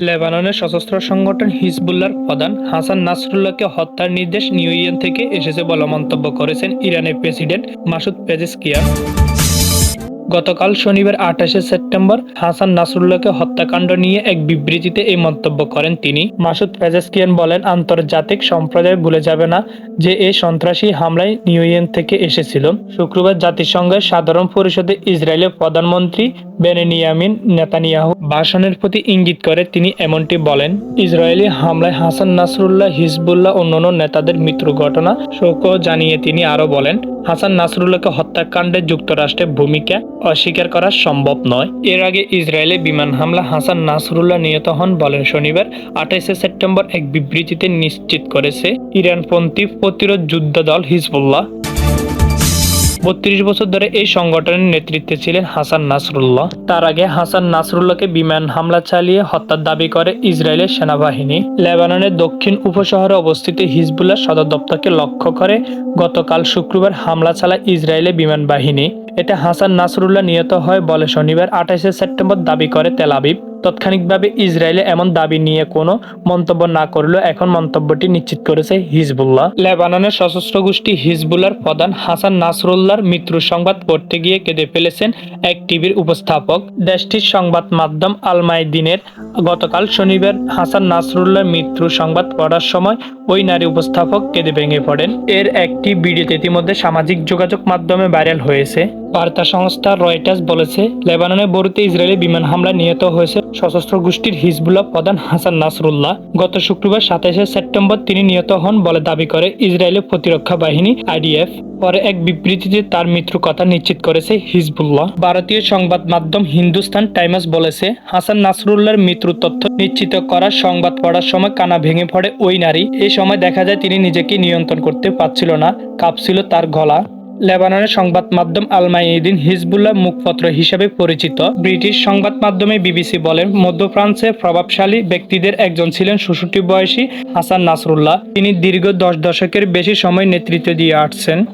লেবাননের সশস্ত্র সংগঠন হিজবুল্লার প্রধান হাসান নাসরুল্লাহকে হত্যার নির্দেশ নিউ ইয়র্ক থেকে এসেছে বলে মন্তব্য করেছেন ইরানের প্রেসিডেন্ট মাসুদ পেজেসকিয়ান গতকাল শনিবার আঠাশে সেপ্টেম্বর হাসান নাসরুল্লাহকে হত্যাকাণ্ড নিয়ে এক বিবৃতিতে এই মন্তব্য করেন তিনি। মাসুদ পেজেসকিয়ান বলেন, আন্তর্জাতিক সম্প্রদায় ভুলে যাবে না যে এই সন্ত্রাসী হামলায় নিউ ইয়র্ক থেকে এসেছিল। শুক্রবার জাতিসংঘের সাধারণ পরিষদে ইসরায়েলের প্রধানমন্ত্রী বেনেনিয়ামিন নেতানিয়াহু ভাষণের প্রতি ইঙ্গিত করে তিনি এমনটি বলেন, ইসরায়েলি হামলায় হাসান নাসরুল্লাহ, হিজবুল্লাহ, অন্যান্য নেতাদের মৃত্যুর ঘটনা শোক জানিয়ে তিনি আরও বলেন হাসান নাসরুল্লাহকে হত্যাকাণ্ডে যুক্তরাষ্ট্রের ভূমিকা অস্বীকার করা সম্ভব নয়। এর আগে ইসরায়েলে বিমান হামলা হাসান নাসরুল্লাহ নিহত হন বলেন শনিবার আঠাইশে সেপ্টেম্বর এক বিবৃতিতে নিশ্চিত করেছে, ইরানপন্থী প্রতিরোধ যুদ্ধ দল হিজবুল্লাহ। বত্রিশ বছর ধরে এই সংগঠনের নেতৃত্বে ছিলেন হাসান নাসরুল্লাহ। তার আগে হাসান নাসরুল্লাহকে বিমান হামলা চালিয়ে হত্যার দাবি করে ইসরায়েলের সেনাবাহিনী। লেবাননের দক্ষিণ উপশহরে অবস্থিত হিজবুল্লাহ সদর দপ্তরকে লক্ষ্য করে গতকাল শুক্রবার হামলা চালায় ইসরায়েলের বিমান বাহিনী। এতে হাসান নাসরুল্লাহ নিহত হয় বলে শনিবার আঠাশে সেপ্টেম্বর দাবি করে তেল আবিব। তাৎক্ষণিকভাবে ইসরায়েলে এমন দাবি নিয়ে কোনো মন্তব্য না করলেও এখন মন্তব্যটি নিশ্চিত করেছে হিজবুল্লাহ। লেবাননের সশস্ত্র গোষ্ঠী হিজবুল্লাহর প্রধান হাসান নাসরুল্লাহর মৃত্যুর সংবাদ পড়তে গিয়ে কেঁদে ফেলেছেন এক টিভির উপস্থাপক। দেশটির সংবাদ মাধ্যম আলমাইদিনের গতকাল শনিবার হাসান নাসরুল্লাহর মৃত্যুর সংবাদ পড়ার সময় ওই নারী উপস্থাপক কেঁদে ভেঙে পড়েন। এর একটি ভিডিওতে ইতিমধ্যে সামাজিক যোগাযোগ মাধ্যমে ভাইরাল হয়েছে। বার্তা সংস্থা রয়টার্স বলেছে লেবাননের বরুতে ইসরায়েলি বিমান হামলায় নিহত হয়েছে সশস্ত্র গোষ্ঠীর হিজবুল্লাহ প্রধান হাসান নাসরুল্লাহ গত শুক্রবার সাতাশে সেপ্টেম্বর তিনি নিহত হন বলে দাবি করে ইসরায়েলের প্রতিরক্ষা বাহিনী আইডিএফ। পরে এক বিবৃতিতে তার মৃত্যুর কথা নিশ্চিত করেছে হিজবুল্লাহ। ভারতীয় সংবাদ মাধ্যম হিন্দুস্তান টাইমস বলেছে, হাসান নাসরুল্লাহর মৃত্যুর তথ্য নিশ্চিত করার সংবাদ পড়ার সময় কানা ভেঙে পড়ে ওই নারী। এই সময় দেখা যায় তিনি নিজেকে নিয়ন্ত্রণ করতে পারছিল না, কাঁপছিল তার গলা। লেবাননের সংবাদ মাধ্যম আলমাইদিন হিজবুল্লাহ মুখপত্র হিসেবে পরিচিত। ব্রিটিশ সংবাদ মাধ্যমে বিবিসি বলেন, মধ্য ফ্রান্সের প্রভাবশালী ব্যক্তিদের একজন ছিলেন ষষট্টি বয়সী হাসান নাসরুল্লাহ। তিনি দীর্ঘ দশ দশকের বেশি সময় নেতৃত্ব দিয়ে আসছেন।